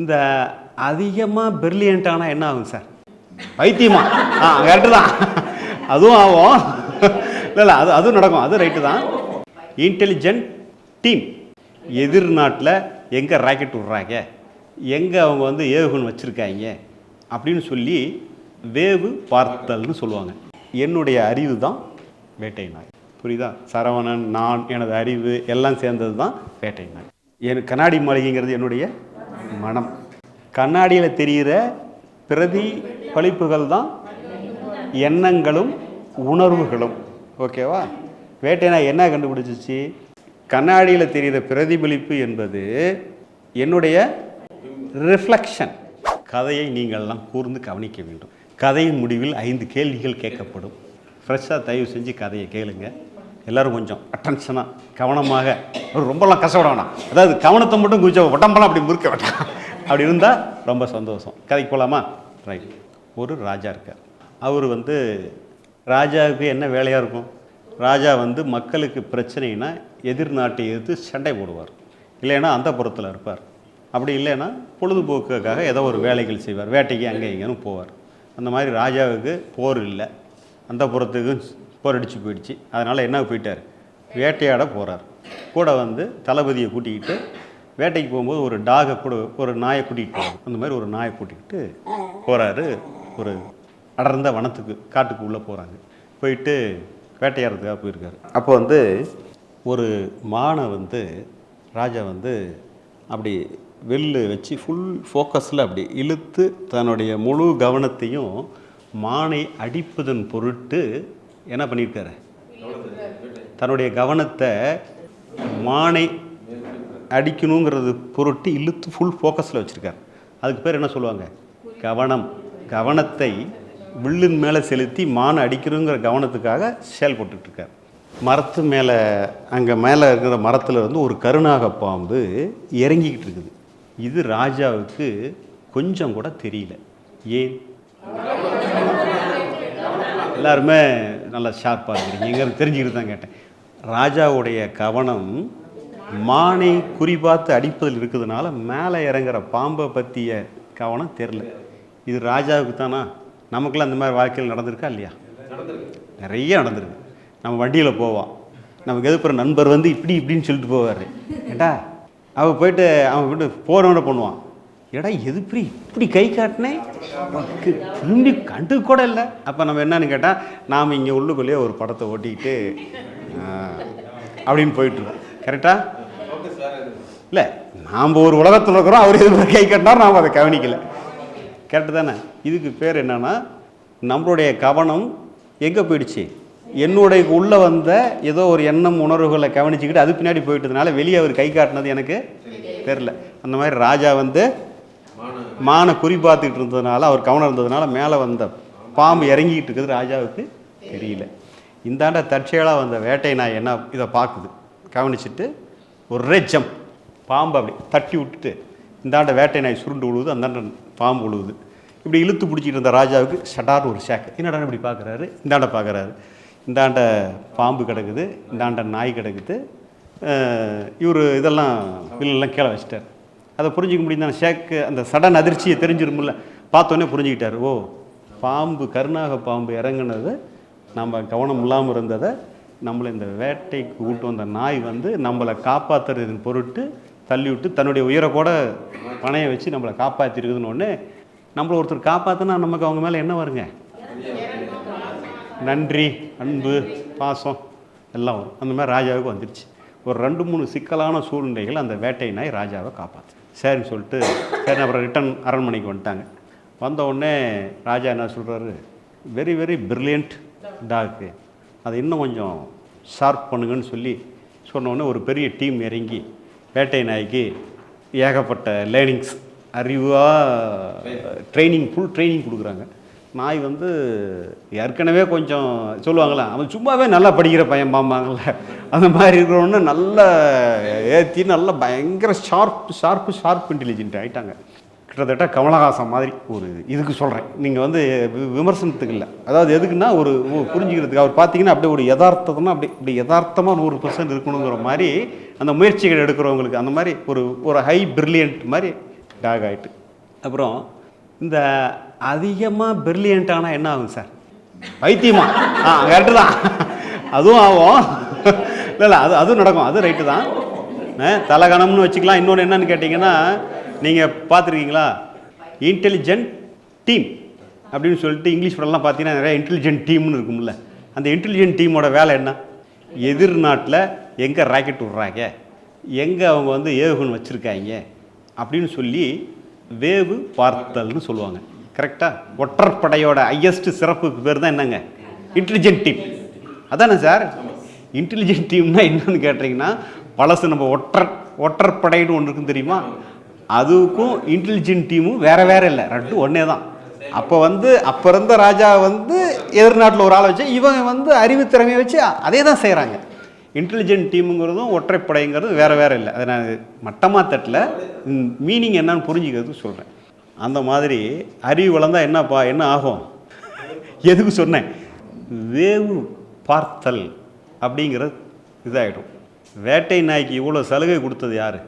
இந்த அதிகமாக பிரில்லியண்ட்டானா என்ன ஆகும் சார் வைத்தியமா ஆ கரெக்டு தான். அதுவும் ஆகும். இல்லை இல்லை அது அதுவும் நடக்கும். அது ரைட்டு தான். இன்டெலிஜென்ட் டீம் எதிர் நாட்டில் எங்கே ராக்கெட் விட்றாங்க? எங்கே அவங்க வந்து ஏவுகணை வச்சுருக்காங்க? அப்படின்னு சொல்லி வேவு பார்த்தல்னு சொல்லுவாங்க. என்னுடைய அறிவு தான் வேட்டை நாய். புரியுதா? சரவணன் நான் எனது அறிவு எல்லாம் சேர்ந்தது தான் வேட்டை நாய். என் கண்ணாடி மாளிகைங்கிறது என்னுடைய மனம். கண்ணாடியில் தெரிகிற பிரதிபலிப்புகள் தான் எண்ணங்களும் உணர்வுகளும். ஓகேவா வேட்டைனா என்ன கண்டுபிடிச்சிச்சு? கண்ணாடியில் தெரிகிற பிரதிபலிப்பு என்பது என்னுடைய ரிஃப்ளெக்ஷன் கதையை நீங்கள்லாம் கூர்ந்து கவனிக்க வேண்டும். கதையின் முடிவில் ஐந்து கேள்விகள் கேட்கப்படும். ஃப்ரெஷ்ஷாக தயவு செஞ்சு கதையை கேளுங்கள் எல்லாரும் கொஞ்சம் அட்டென்ஷனாக கவனமாக. ரொம்பலாம் கஷ்டப்பட வேணாம். அதாவது கவனத்தை மட்டும் கொஞ்சம் உடம்பெல்லாம் அப்படி முறுக்க வேண்டாம். அப்படி இருந்தால் ரொம்ப சந்தோஷம். கதைக்கு போகலாமா ரைட் ஒரு ராஜா இருக்கார். அவர் வந்து ராஜாவுக்கு என்ன வேலையாக இருக்கும்? ராஜா வந்து மக்களுக்கு பிரச்சனைனா எதிர் நாட்டை எதிர்த்து சண்டை போடுவார். இல்லைன்னா அந்த புறத்தில் இருப்பார். அப்படி இல்லைன்னா பொழுதுபோக்குக்காக ஏதோ ஒரு வேலைகள் செய்வார். வேட்டைக்கு அங்கே இங்கேன்னு போவார். அந்த மாதிரி ராஜாவுக்கு போர் இல்லை. அந்த புறத்துக்கும் போர் அடித்து போயிடுச்சு. அதனால் என்ன போயிட்டார்? வேட்டையாட போகிறார் கூட வந்து தளபதியை கூட்டிக்கிட்டு வேட்டைக்கு போகும்போது ஒரு டாகை கூட ஒரு நாயை கூட்டிகிட்டு போகிறார் அந்த மாதிரி ஒரு நாயை கூட்டிக்கிட்டு போகிறாரு ஒரு அடர்ந்த வனத்துக்கு காட்டுக்கு உள்ளே போகிறாங்க போயிட்டு வேட்டையாடுறதுக்காக போயிருக்காரு. அப்போ வந்து ஒரு மானை வந்து ராஜா வந்து அப்படி வெல்லு வச்சு ஃபுல் ஃபோக்கஸில் அப்படி இழுத்து தன்னுடைய முழு கவனத்தையும் மானை அடிப்பதன் பொருட்டு என்ன பண்ணியிருக்காரு? தன்னுடைய கவனத்தை மானை அடிக்கணுங்கிறது பொருட்டு இழுத்து ஃபுல் ஃபோக்கஸில் வச்சுருக்கார். அதுக்கு பேர் என்ன சொல்லுவாங்க? கவனம். கவனத்தை வில்லின் மேலே செலுத்தி மானை அடிக்கணுங்கிற கவனத்துக்காக செயல்பட்டுருக்கார் இருக்கார் மரத்து மேலே அங்கே மேலே இருக்கிற மரத்தில் வந்து ஒரு கருணாக பாம்பு இறங்கிக்கிட்டு இருக்குது. இது ராஜாவுக்கு கொஞ்சம் கூட தெரியல. ஏன்? எல்லாருமே நல்லா ஷார்ப்பாக இருக்கிறீங்க இங்கே தெரிஞ்சுக்கிட்டு தான் கேட்டேன். ராஜாவுடைய கவனம் மானை குறிபார்த்து அடிப்பதில் இருக்கிறதுனால மேலே இறங்குற பாம்பை பற்றிய கவனம் தெரில இது ராஜாவுக்கு தானா? நமக்குலாம் அந்த மாதிரி வாழ்க்கையில் நடந்திருக்கா இல்லையா? நிறைய நடந்திருக்கு. நம்ம வண்டியில் போவோம் நமக்கு எதிர்ப்புற நண்பர் வந்து இப்படி இப்படின்னு சொல்லிட்டு போவார். ஏண்டா? அவன் போயிட்டு அவன் போயிட்டு போனவன பண்ணுவான். ஏடா எதுப்படி இப்படி கை காட்டினேன் திரும்பி கண்டு கூட இல்லை. அப்போ நம்ம என்னன்னு கேட்டால் நாம் இங்கே உள்ளுக்குள்ளேயே ஒரு படத்தை ஓட்டிக்கிட்டு அப்படின்னு போயிட்டுருக்கோம் கரெக்டாக இல்லை நாம் ஒரு உலகத்தில் இருக்கிறோம் அவர் எது கை கட்டினார் நாம் அதை கவனிக்கலை. கரெக்டு தானே? இதுக்கு பேர் என்னன்னா நம்மளுடைய கவனம் எங்கே போயிடுச்சு? என்னுடைய உள்ளே வந்த ஏதோ ஒரு எண்ணம் உணர்வுகளை கவனிச்சுக்கிட்டு அது பின்னாடி போயிட்டதுனால வெளியே அவர் கை காட்டினது எனக்கு தெரில அந்த மாதிரி ராஜா வந்து மானை குறி பார்த்துக்கிட்டு இருந்ததுனால அவர் கவனம் இருந்ததுனால மேலே வந்த பாம்பு இறங்கிக்கிட்டு இருக்குது ராஜாவுக்கு தெரியல. இந்தாண்ட தற்செயலாக வந்த வேட்டை நாய் என்ன இதை பார்க்குது. கவனிச்சுட்டு ஒரே ஜம்ப் பாம்பு அப்படி தட்டி விட்டுட்டு இந்தாண்ட வேட்டை நாய் சுருண்டு விழுவுது அந்தாண்ட பாம்பு விழுவுது இப்படி இழுத்து பிடிச்சிட்டு இருந்த ராஜாவுக்கு ஷடார் ஒரு சேக்கு என்னடா இப்படி பார்க்குறாரு? இந்தாண்ட பார்க்குறாரு. இந்தாண்ட பாம்பு கிடக்குது இந்தாண்ட நாய் கிடக்குது. இவர் இதெல்லாம் வில்லெல்லாம் கீழே வச்சிட்டார். அதை புரிஞ்சிக்க முடியும் தானே. ஷேக்கு அந்த சடன் அதிர்ச்சியை தெரிஞ்சிருமில்ல பார்த்தோன்னே புரிஞ்சுக்கிட்டார். ஓ பாம்பு கருணாக பாம்பு இறங்குனது நம்ம கவனம் இல்லாமல் இருந்ததை நம்மளை இந்த வேட்டைக்கு கூட்டு வந்த நாய் வந்து நம்மளை காப்பாற்றுறதின் பொருட்டு தள்ளிவிட்டு தன்னுடைய உயிரை கூட பணைய வச்சு நம்மளை காப்பாற்றிருக்குதுன்னு ஒன்று நம்மளை ஒருத்தர் காப்பாற்றினா நமக்கு அவங்க மேலே என்ன வருங்க? நன்றி அன்பு பாசம் எல்லாம் வரும். அந்த மாதிரி ராஜாவுக்கு வந்துடுச்சு ஒரு ரெண்டு மூணு சிக்கலான சூழ்நிலைகள் அந்த வேட்டை நாய் ராஜாவை காப்பாற்று சரின்னு சொல்லிட்டு சரி அப்புறம் ரிட்டன் அரண்மனைக்கு வந்துட்டாங்க. வந்த உடனே ராஜா என்ன சொல்கிறாரு வெரி வெரி பிரில்லியண்ட் டாக்கு அதை இன்னும் கொஞ்சம் ஷார்ப் பண்ணுங்கன்னு சொல்லி சொன்ன உடனே ஒரு பெரிய டீம் இறங்கி வேட்டை நாய்க்கு ஏகப்பட்ட லேர்னிங்ஸ் அறிவாக ட்ரைனிங் ஃபுல் ட்ரைனிங் கொடுக்குறாங்க. நாய் வந்து ஏற்கனவே கொஞ்சம் சொல்லுவாங்களே அவன் சும்மாவே நல்லா படிக்கிற பையன் பாம்பாங்கள்ல. அந்த மாதிரி இருக்கிறவொன்னு நல்ல ஏற்றி நல்ல பயங்கர ஷார்ப் ஷார்ப்பு ஷார்ப் இன்டெலிஜென்ட் ஆகிட்டாங்க கிட்டத்தட்ட கமலஹாசன் மாதிரி ஒரு இதுக்கு சொல்கிறேன் நீங்கள் வந்து வி- விமர்சனத்துக்கு இல்லை. அதாவது எதுக்குன்னா ஒரு ஒரு புரிஞ்சுக்கிறதுக்கு. அவர் பார்த்தீங்கன்னா அப்படியே ஒரு யதார்த்தம்னா அப்படி இப்படி யதார்த்தமாக நூறு பர்சன்ட் இருக்கணுங்கிற மாதிரி அந்த முயற்சிகள் எடுக்கிறவங்களுக்கு அந்த மாதிரி ஒரு ஒரு ஹை பிரில்லியன்ட் மாதிரி டாக் ஆகிட்டு அப்புறம் இந்த அதிகமாக பிரில்லியண்ட்டானா என்ன ஆகும் சார் வைத்தியமா ஆ கரெக்டு தான். அதுவும் ஆகும். இல்லை இல்லை அது அதுவும் நடக்கும். அது ரைட்டு தான். தலகணம்னு வச்சுக்கலாம். இன்னொன்று என்னன்னு கேட்டிங்கன்னா நீங்கள் பார்த்துருக்கீங்களா? இன்டெலிஜென்ட் டீம் அப்படின்னு சொல்லிட்டு இங்கிலீஷ் படம்லாம் பார்த்தீங்கன்னா நிறைய இன்டெலிஜென்ட் டீம்னு இருக்கும்ல. அந்த இன்டெலிஜென்ட் டீமோட வேலை என்ன? எதிர் நாட்டில் எங்கே ராக்கெட் விட்றாங்க? எங்கே அவங்க வந்து ஏவுகணம் வச்சுருக்காங்க? அப்படின்னு சொல்லி வேவு பார்த்தல்னு சொல்லுவாங்க. கரெக்டாக ஒற்றற்படையோட ஹையஸ்ட் சிறப்புக்கு பேர் தான் என்னங்க? இன்டெலிஜென்ட் டீம் அதானே சார்? இன்டெலிஜென்ட் டீம்னா என்னன்னு கேட்டிங்கன்னா பழசு நம்ம ஒற்றர் ஒற்றற்படைன்னு ஒன்று இருக்கும் தெரியுமா? அதுக்கும் இன்டெலிஜென்ட் டீமும் வேற வேற இல்லை. ரெண்டும் ஒன்றே தான். அப்போ வந்து அப்போ இருந்த ராஜா வந்து எதிர்நாட்டில் ஒரு ஆளை வச்சு இவங்க வந்து அறிவு திறமையை வச்சு அதே தான் செய்கிறாங்க இன்டெலிஜென்ட் டீமுங்கிறதும் ஒற்றைப்படைங்கிறதும் வேற வேற இல்லை. அதை நான் மட்டமாக தட்டில் மீனிங் என்னன்னு புரிஞ்சுக்கிறதுக்கு சொல்கிறேன் அந்த மாதிரி அறிவு வளர்ந்தால் என்னப்பா என்ன ஆகும்? எதுக்கு சொன்னேன்? வேவு பார்த்தல் அப்படிங்கிற இதாகிடும் வேட்டை நாய்க்கு இவ்வளோ சலுகை கொடுத்தது யார்?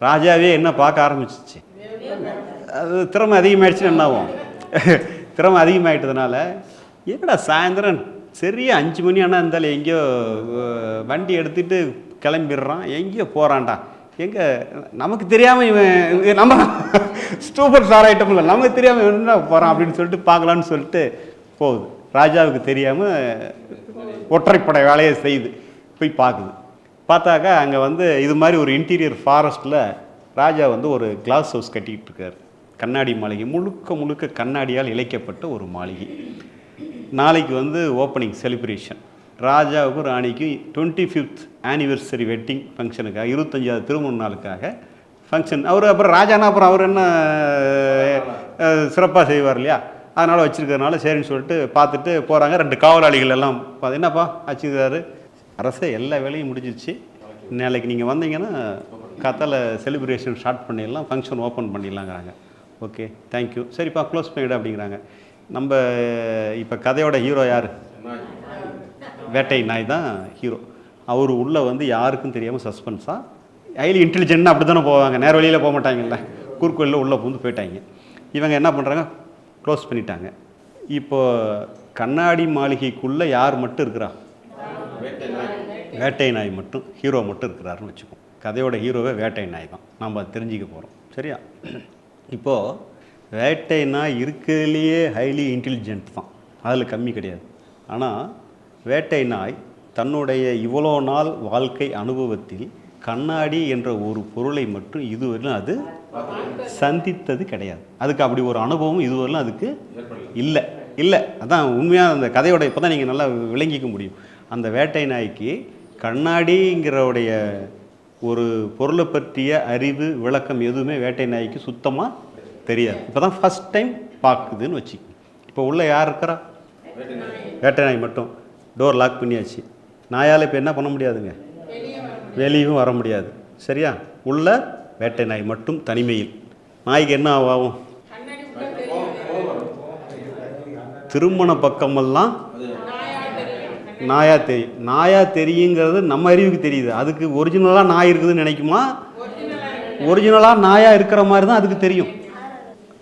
ராஜாவே என்ன பார்க்க ஆரம்பிச்சிச்சு? அது திறமை அதிகமாகிடுச்சுன்னு என்ன ஆகும் திறமை அதிகமாகிட்டதுனால என்னடா சாயந்தரம் சரியா அஞ்சு மணி ஆனால் இருந்தாலும் எங்கேயோ வண்டி எடுத்துகிட்டு கிளம்பிடுறான் எங்கேயோ போகிறான்டா எங்கே நமக்கு தெரியாமல் இவன் நம்ம ஸ்டூபர் ஸ்டார் ஐட்டம் இல்லை நமக்கு தெரியாமல் இவன் என்ன போகிறான் அப்படின்னு சொல்லிட்டு பார்க்கலான்னு சொல்லிட்டு போகுது. ராஜாவுக்கு தெரியாமல் ஒற்றைப்படை வேலையை செய்யுது போய் பார்க்குது. பார்த்தாக்கா அங்கே வந்து இது மாதிரி ஒரு இன்டீரியர் ஃபாரஸ்ட்டில் ராஜா வந்து ஒரு கிளாஸ் ஹவுஸ் கட்டிக்கிட்டு இருக்கார். கண்ணாடி மாளிகை முழுக்க முழுக்க கண்ணாடியால் இழைக்கப்பட்ட ஒரு மாளிகை. நாளைக்கு வந்து ஓப்பனிங் செலிப்ரேஷன் ராஜாவுக்கும் ராணிக்கும் டுவெண்ட்டி ஃபிஃப்த் ஆனிவர்சரி வெட்டிங் ஃபங்க்ஷனுக்காக இருபத்தஞ்சாவது திருமண நாளுக்காக ஃபங்க்ஷன் அவர் அப்புறம் ராஜானா அப்புறம் அவர் என்ன சிறப்பாக செய்வார் இல்லையா? அதனால் வச்சுருக்கறனால சரின்னு சொல்லிட்டு பார்த்துட்டு போகிறாங்க ரெண்டு காவலாளிகள் எல்லாம் பார்த்து என்னப்பா ஆச்சுக்கிறாரு அரசு எல்லா வேலையும் முடிஞ்சிருச்சு. நாளைக்கு நீங்கள் வந்தீங்கன்னா கத்தால செலிப்ரேஷன் ஸ்டார்ட் பண்ணிடலாம். ஃபங்க்ஷன் ஓப்பன் பண்ணிடலாங்கிறாங்க. ஓகே தேங்க்யூ சரிப்பா க்ளோஸ் பண்ணிவிடு அப்படிங்கிறாங்க. நம்ம இப்போ கதையோட ஹீரோ யார்? வேட்டை நாய் தான் ஹீரோ அவர் உள்ளே வந்து யாருக்கும் தெரியாமல் சஸ்பென்ஸாக ஹைலி இன்டெலிஜென்ட்னா அப்படி தானே போவாங்க. நேர வழியில் போக மாட்டாங்கல்ல. குறுக்கோயிலில் உள்ளே பூந்து போயிட்டாங்க. இவங்க என்ன பண்ணுறாங்க க்ளோஸ் பண்ணிட்டாங்க. இப்போ கண்ணாடி மாளிகைக்குள்ளே யார் மட்டும் இருக்கிறா? வேட்டை நாய் மட்டும் ஹீரோ மட்டும் இருக்கிறாருன்னு வச்சுக்கோம் கதையோட ஹீரோவே வேட்டை நாய் தான். நம்ம அதை தெரிஞ்சுக்க போகிறோம் சரியா? இப்போது வேட்டை நாய் இருக்கிறதுலையே ஹைலி இன்டெலிஜென்ட் தான். அதில் கம்மி கிடையாது. ஆனால் வேட்டை நாய் தன்னுடைய இவ்வளோ நாள் வாழ்க்கை அனுபவத்தில் கண்ணாடி என்ற ஒரு பொருளை மட்டும் இதுவரையிலும் அது சந்தித்தது கிடையாது. அதுக்கு அப்படி ஒரு அனுபவம் இதுவரையிலும் அதுக்கு இல்லை. இல்லை. அதான் உண்மையாக அந்த கதையோட இப்போ தான் நீங்கள் நல்லா விளங்கிக்க முடியும். அந்த வேட்டை நாய்க்கு கண்ணாடிங்கிறவுடைய ஒரு பொருளை பற்றிய அறிவு விளக்கம் எதுவுமே வேட்டை நாய்க்கு சுத்தமாக தெரியாது. இப்போ தான் ஃபஸ்ட் டைம் பார்க்குதுன்னு வச்சு இப்போ உள்ளே யார் இருக்கிறா? வேட்டை நாய் மட்டும். டோர் லாக் பண்ணியாச்சு. நாயால் இப்போ என்ன பண்ண முடியாதுங்க? வெளியும் வர முடியாது. சரியா? உள்ள வேட்டை நாய் மட்டும் தனிமையில். நாய்க்கு என்ன ஆகும்? திருமண பக்கமெல்லாம் நாயா தெரியும். நாயா தெரியுங்கிறது நம்ம அறிவுக்கு தெரியுது. அதுக்கு ஒரிஜினலாக நாய் இருக்குதுன்னு நினைக்குமா? ஒரிஜினலாக நாயா இருக்கிற மாதிரி தான் அதுக்கு தெரியும்.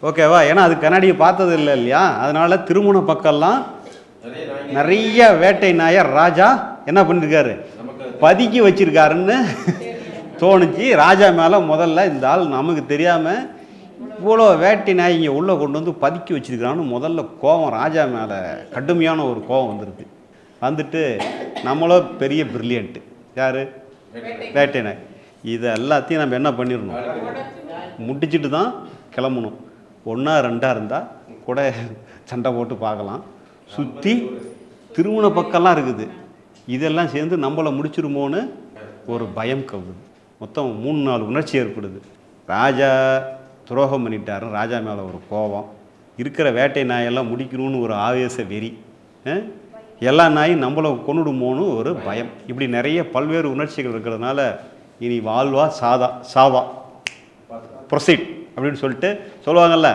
ஓகேவா ஏன்னா அது கண்ணாடியை பார்த்தது இல்லை இல்லையா? அதனால திருமண பக்கம்லாம் நிறைய வேட்டை நாயர் ராஜா என்ன பண்ணியிருக்காரு பதுக்கி வச்சிருக்காருன்னு தோணுச்சு. ராஜா மேலே முதல்ல இந்த ஆள் நமக்கு தெரியாமல் இவ்வளோ வேட்டை நாய் இங்கே உள்ளே கொண்டு வந்து பதுக்கி வச்சுருக்கிறான்னு முதல்ல கோவம் ராஜா மேலே கடுமையான ஒரு கோவம் வந்துருக்கு வந்துட்டு நம்மளோ பெரிய பிரில்லியண்ட்டு யார்? வேட்டை நாய். இதை எல்லாத்தையும் நம்ம என்ன பண்ணிடணும்? முடிச்சுட்டு தான் கிளம்பணும். ஒன்றா ரெண்டாக இருந்தால் கூட சண்டை போட்டு பார்க்கலாம். சுற்றி திருமண பக்கம்லாம் இருக்குது. இதெல்லாம் சேர்ந்து நம்மளை முடிச்சிருமோன்னு ஒரு பயம் கவுது மொத்தம் மூணு நாலு உணர்ச்சி ஏற்படுது. ராஜா துரோகம் பண்ணிட்டாரு ராஜா மேலே ஒரு கோபம். இருக்கிற வேட்டை நாயெல்லாம் முடிக்கணும்னு ஒரு ஆவேச வெறி. எல்லா நாயும் நம்மளை கொண்டுடுமோன்னு ஒரு பயம். இப்படி நிறைய பல்வேறு உணர்ச்சிகள் இருக்கிறதுனால இனி வாழ்வா சாதா சாவா. ப்ரொசீட் அப்படின்னு சொல்லிட்டு சொல்லுவாங்கல்ல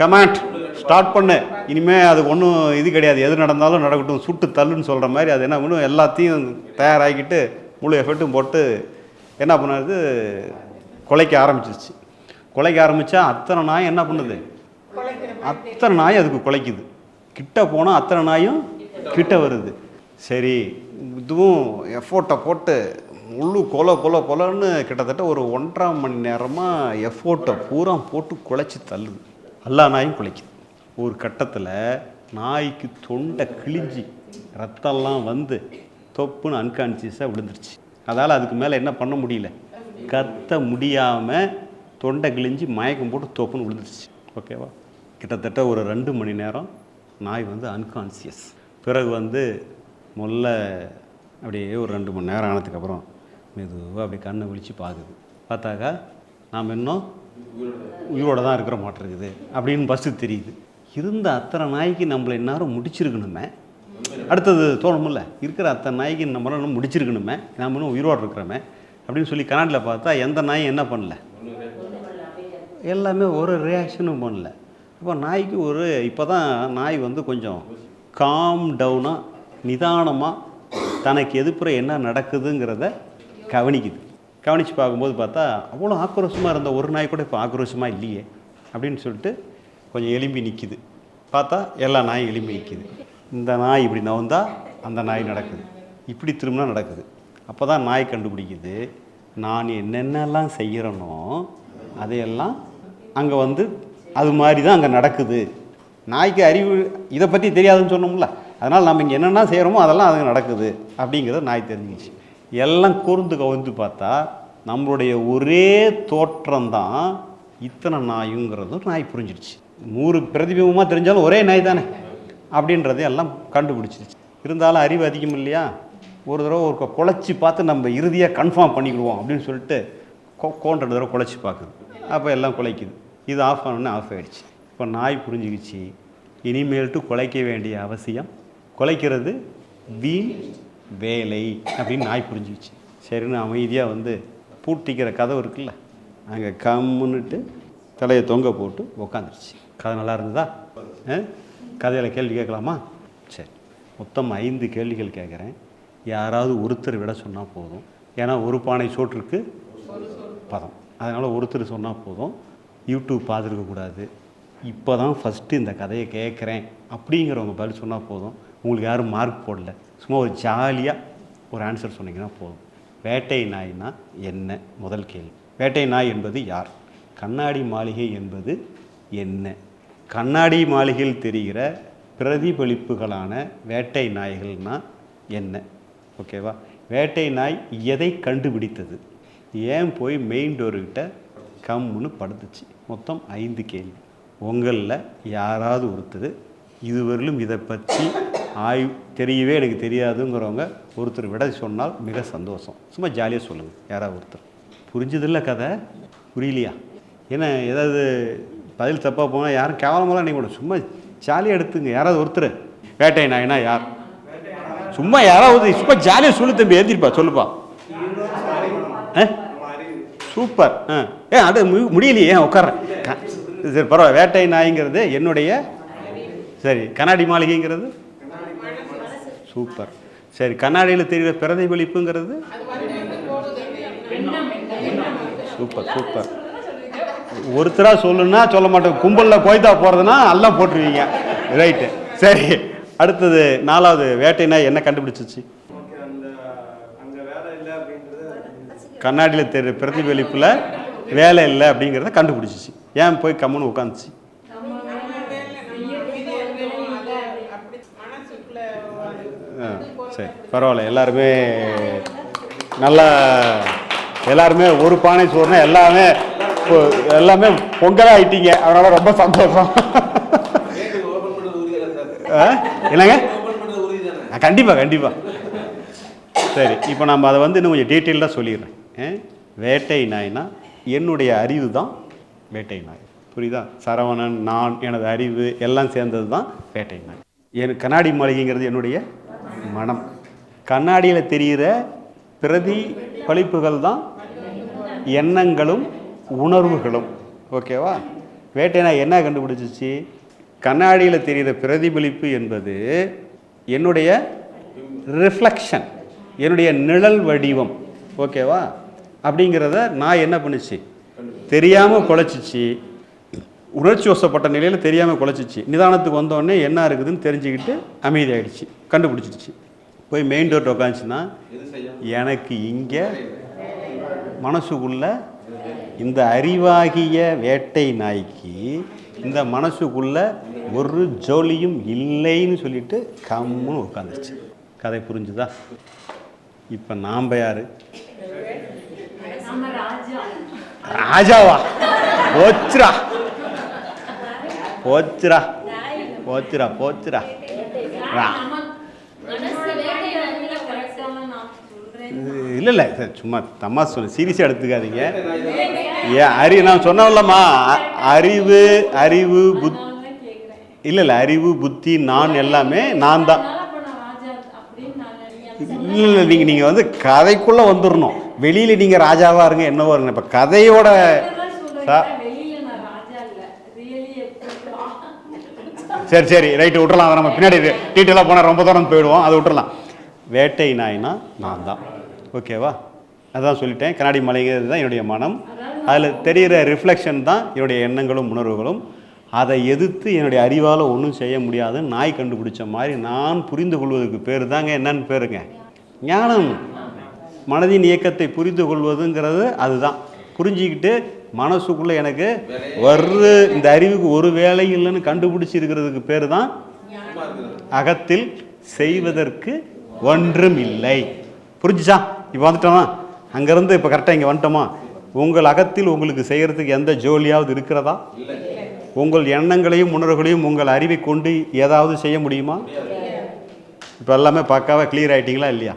கமாண்ட் ஸ்டார்ட் பண்ணு. இனிமே அது ஒன்றும் இது கிடையாது. எது நடந்தாலும் நடக்கட்டும். சுட்டு தள்ளுன்னு சொல்கிற மாதிரி அது என்ன பண்ணும்? எல்லாத்தையும் தயாராகிக்கிட்டு முழு எஃபர்ட்டும் போட்டு என்ன பண்ணுறது குலைக்க ஆரம்பிச்சிருச்சு. குலைக்க ஆரம்பித்தா அத்தனை நாய் என்ன பண்ணுது? அத்தனை நாய் அதுக்கு குலைக்குது. கிட்ட போனால் அத்தனை நாயும் கிட்ட வருது. சரி இதுவும் எஃபோர்ட்டை போட்டு முழு கொலை கொலை கொலைன்னு கிட்டத்தட்ட ஒரு ஒன்றரை மணி நேரமாக எஃபோர்ட்டை பூரா போட்டு குலைச்சி தள்ளுது. எல்லா நாயும் குலைக்குது ஒரு கட்டத்தில் நாய்க்கு தொண்டை கிழிஞ்சி ரத்தம்லாம் வந்து தொப்புன்னு அன்கான்சியஸாக விழுந்துருச்சு. அதால் அதுக்கு மேலே என்ன பண்ண முடியல? கத்த முடியாமல் தொண்டை கிழிஞ்சி மயக்கம் போட்டு தொப்புன்னு விழுந்துருச்சு. ஓகேவா? கிட்டத்தட்ட ஒரு ரெண்டு மணி நேரம் நாய் வந்து அன்கான்சியஸ் பிறகு வந்து முல்ல அப்படியே ஒரு ரெண்டு மணி நேரம் ஆனதுக்கப்புறம் மெதுவாக அப்படியே கண்ணை விழித்து பார்க்குது. பார்த்தாக்கா நாம் இன்னும் உயிரோடு. தான் இருக்கிற மாட்டிருக்குது அப்படின்னு ஃபஸ்ட்டு தெரியுது. இருந்த அத்தனை நாய்க்கு நம்மளை இந்நேரம் முடிச்சிருக்கணுமே. அடுத்தது தோணுமில்ல இருக்கிற அத்தனை நாய்க்கு நம்மளால இன்னும் முடிச்சிருக்கணுமே. நம்ம இன்னும் உயிரோடு இருக்கிறோமே. அப்படின்னு சொல்லி கனாட்டில் பார்த்தா எந்த நாயும் என்ன பண்ணல? எல்லாமே ஒரு ரியாக்ஷனும் பண்ணல. இப்போ நாய்க்கு ஒரு இப்போ தான் நாய் வந்து கொஞ்சம் காம் டவுனாக நிதானமாக தனக்கு எதிர்ப்புற என்ன நடக்குதுங்கிறத கவனிக்குது. கவனித்து பார்க்கும்போது பார்த்தா அவ்வளோ ஆக்ரோஷமாக இருந்த ஒரு நாய் கூட இப்போ ஆக்ரோஷமாக இல்லையே அப்படின்னு சொல்லிட்டு கொஞ்சம் எலும்பி நிற்கிது பார்த்தா எல்லா நாயும் எலும்பி நிற்கிது இந்த நாய் இப்படி நவந்தா அந்த நாய் நடக்குது. இப்படி திரும்பினா நடக்குது. அப்போ தான் நாய் கண்டுபிடிக்குது நான் என்னென்னலாம் செய்கிறேனோ அதையெல்லாம் அங்கே வந்து அது மாதிரி தான் அங்கே நடக்குது. நாய்க்கு அறிவு இதை பற்றி தெரியாதுன்னு சொன்னோம்ல அதனால் நம்ம இங்கே என்னென்ன செய்கிறோமோ அதெல்லாம் அது நடக்குது அப்படிங்கிறத நாய் தெரிஞ்சிச்சு எல்லாம் கூர்ந்து கவுந்து பார்த்தா நம்மளுடைய ஒரே தோற்றம் தான் இத்தனை நாயுங்கிறதும் நாய் புரிஞ்சிடுச்சு நூறு பிரதிபிம்பமாக தெரிஞ்சாலும் ஒரே நாய் தானே அப்படின்றது எல்லாம் கண்டுபிடிச்சிருச்சு. இருந்தாலும் அறிவு அதிகம் இல்லையா? ஒரு தடவை ஒரு குழச்சி பார்த்து நம்ம இறுதியாக கன்ஃபார்ம் பண்ணிக்கிடுவோம் அப்படின்னு சொல்லிட்டு கோ கோன்ற தடவை குழச்சி பார்க்குது. அப்போ எல்லாம் குலைக்குது. இது ஆஃப் ஆனோடனே ஆஃப் ஆகிடுச்சு இப்போ நாய் புரிஞ்சுக்கிச்சு. இனிமேல்ட்டு குலைக்க வேண்டிய அவசியம். குலைக்கிறது வீண் வேலை அப்படின்னு நாய் புரிஞ்சுக்கிச்சு. சரின்னு அமைதியாக வந்து பூட்டிக்கிற கதவு இருக்குல்ல அங்கே கம்முன்னுட்டு தலையை தொங்க போட்டு உக்காந்துருச்சு. கதை நல்லா இருந்ததா? ஆ? கதையில் கேள்வி கேட்கலாமா? சரி மொத்தம் ஐந்து கேள்விகள் கேட்குறேன். யாராவது ஒருத்தர் விட சொன்னால் போதும். ஏன்னா ஒரு பானை சோற்றுக்கு பதம். அதனால் ஒருத்தர் சொன்னால் போதும். யூடியூப் பார்த்துருக்கக்கூடாது இப்போ தான் ஃபஸ்ட்டு இந்த கதையை கேட்குறேன். அப்படிங்கிறவங்க பதில் சொன்னால் போதும். உங்களுக்கு யாரும் மார்க் போடல. சும்மா ஒரு ஜாலியாக ஒரு ஆன்சர் சொன்னீங்கன்னா போதும். வேட்டை நாய்னா என்ன? முதல் கேள்வி. வேட்டை நாய் என்பது யார்? கண்ணாடி மாளிகை என்பது என்ன? கண்ணாடி மாளிகையில் தெரிகிற பிரதிபலிப்புகளான வேட்டை நாய்கள்னால் என்ன? ஓகேவா வேட்டை நாய் எதை கண்டுபிடித்தது? ஏன் போய் மெயின் டோர்கிட்ட கம்முன்னு படுத்துச்சு? மொத்தம் ஐந்து கேள்வி. உங்களில் யாராவது ஒருத்தர் இதுவரையிலும் இதை பற்றி ஆய்வு தெரியவே எனக்கு தெரியாதுங்கிறவங்க ஒருத்தர் விட சொன்னால் மிக சந்தோஷம். சும்மா ஜாலியாக சொல்லுங்கள் யாராவது ஒருத்தர். புரிஞ்சதில்ல கதை? புரியலையா? ஏன்னா ஏதாவது பதில் தப்பாக போனால் யாரும் கேவலமெல்லாம் நீங்கள் கூட சும்மா ஜாலியாக எடுத்துங்க யாராவது ஒருத்தர். வேட்டை நாய்னா யார்? சும்மா யாராவது சும்மா ஜாலியாக சொல்லு தம்பி எழுதிருப்பா சொல்லுப்பா. ஆ? சூப்பர். ஆ. ஏ அது மு- முடியலையே ஏன் உட்கார்றேன். சரி பரவாயில்ல வேட்டை நாய்ங்கிறது என்னுடைய சரி கண்ணாடி மாளிகைங்கிறது? சூப்பர். சரி கண்ணாடியில் தெரிகிற பிரதிபலிப்புங்கிறது? Super super. ஒருத்தராக சொல்லுன்னா சொல்ல மாட்டோம். கும்பலில் கோய்தா போகிறதுனா எல்லாம் போட்டுருவீங்க. ரைட்டு சரி அடுத்தது நாலாவது வேட்டைனா என்ன கண்டுபிடிச்சிச்சு? கண்ணாடியில் தெரிகிற பிரதிபலிப்பில் வேலை இல்லை அப்படிங்கிறத கண்டுபிடிச்சிச்சு. ஏன் போய் கம்முன்னு உட்காந்துச்சு? சரி பரவாயில்ல. எல்லாருமே நல்லா எல்லாருமே ஒரு பானை சோறுனா எல்லாமே எல்லாமே பொங்கலாக ஆயிட்டீங்க. அதனால் ரொம்ப சந்தோஷம். ஆ? என்னங்க? கண்டிப்பாக கண்டிப்பாக சரி இப்போ நம்ம அதை வந்து இன்னும் கொஞ்சம் டீட்டெயிலாக சொல்லிடுறேன். ஆ? வேட்டை நாய்னா என்னுடைய அறிவு தான் வேட்டை நாய். புரியுதா? சரவணன் நான் எனது அறிவு எல்லாம் சேர்ந்தது தான் வேட்டை நாய். என் கண்ணாடி மாளிகைங்கிறது என்னுடைய மனம். கண்ணாடியில் தெரிகிற பிரதிபலிப்புகள் தான் எண்ணங்களும் உணர்வுகளும். ஓகேவா? வேட்டை என்ன கண்டுபிடிச்சிச்சு? கண்ணாடியில் தெரிகிற பிரதிபலிப்பு என்பது என்னுடைய ரிஃப்ளெக்ஷன் என்னுடைய நிழல் வடிவம். ஓகேவா? அப்படிங்கிறத நான் என்ன பண்ணுச்சு? தெரியாமல் குலைச்சிச்சு உணர்ச்சி வசப்பட்ட நிலையில் தெரியாமல் குலைச்சிச்சு நிதானத்துக்கு வந்தோடனே என்ன இருக்குதுன்னு தெரிஞ்சுக்கிட்டு அமைதியாயிடுச்சு. கண்டுபிடிச்சிடுச்சு. போய் மெயின் டோர் உட்காந்துச்சுன்னா எனக்கு இங்கே மனசுக்குள்ள இந்த அறிவாகிய வேட்டை நாய்க்கு இந்த மனசுக்குள்ள ஒரு ஜோலியும் இல்லைன்னு சொல்லிட்டு கம்முன்னு உட்காந்துருச்சு கதை புரிஞ்சுதா? இப்போ நாம் யாரு? ராஜாவா? போச்சுரா போச்சுரா போச்சுரா போச்சுரா இல்லை இல்லை சார் சும்மா தம்மா சொல்லு. சீரியஸாக எடுத்துக்காதீங்க. ஏன் அறி நான் சொன்னேன்லம்மா. அ- அறிவு அறிவு புத் இல்லை இல்லை அறிவு புத்தி நான் எல்லாமே நான் தான். இல்லை இல்லை நீங்கள் நீங்கள் வந்து கதைக்குள்ளே வந்துடணும் வெளியில் நீங்கள் ராஜாவாக இருங்க என்னவோ இருங்க. இப்போ கதையோட சார் வெளியில நான் ராஜா இல்ல ரியலி சரி சரி ரைட்டு விட்டுலாம் அதை நம்ம பின்னாடி டீட்டெயிலாக போனால் ரொம்ப தூரம் போயிடுவோம். அதை விட்டுலாம் வேட்டை நாய்னா நான் தான். ஓகேவா அதான் சொல்லிட்டேன். கண்ணாடி மலைங்கிறது தான் என்னுடைய மனம். அதில் தெரிகிற ரிஃப்ளெக்ஷன் தான் என்னுடைய எண்ணங்களும் உணர்வுகளும். அதை எதிர்த்து என்னுடைய அறிவால் ஒன்றும் செய்ய முடியாது. நாய் கண்டுபிடிச்ச மாதிரி நான் புரிந்து கொள்வதற்கு பேர் தாங்க என்னன்னு பேருங்க. ஞானம். மனதின் இயக்கத்தை புரிந்து கொள்வதுங்கிறது அதுதான். புரிஞ்சுக்கிட்டு மனசுக்குள்ளே எனக்கு வர்ற இந்த அறிவுக்கு ஒரு வேலை இல்லைன்னு கண்டுபிடிச்சி இருக்கிறதுக்கு பேர் தான் அகத்தில் செய்வதற்கு ஒன்றும் இல்லை. புரிஞ்சுச்சா? இப்போ வந்துட்டோமா? அங்கேருந்து இப்போ கரெக்டாக இங்கே வந்துட்டோமா? உங்கள் அகத்தில் உங்களுக்கு செய்கிறதுக்கு எந்த ஜோலியாவது இருக்கிறதா? உங்கள் எண்ணங்களையும் உணர்வுகளையும் உங்கள் அறிவை கொண்டு ஏதாவது செய்ய முடியுமா? இப்போ எல்லாமே பக்காவாக கிளியர் ஆகிட்டீங்களா இல்லையா?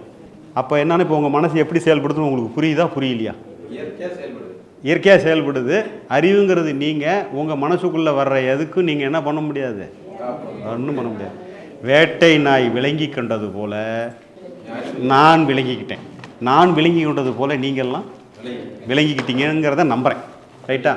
அப்போ என்னன்னு இப்போ உங்கள் மனசு எப்படி செயல்படுதுன்னு உங்களுக்கு புரியுதா புரியலையா? செயல்படுது. இயற்கையாக செயல்படுது. அறிவுங்கிறது நீங்கள் உங்கள் மனசுக்குள்ளே வர்ற எதுக்கும் நீங்கள் என்ன பண்ண முடியாது? ஒன்றும் பண்ண முடியாது. வேட்டை நாய் விளங்கி கண்டது போல் நான் விளங்கிக்கிட்டேன். நான் விளங்கி கொண்டது போல் நீங்கள்லாம் விளங்கிக்கிட்டீங்கிறத நம்புகிறேன் ரைட்டா?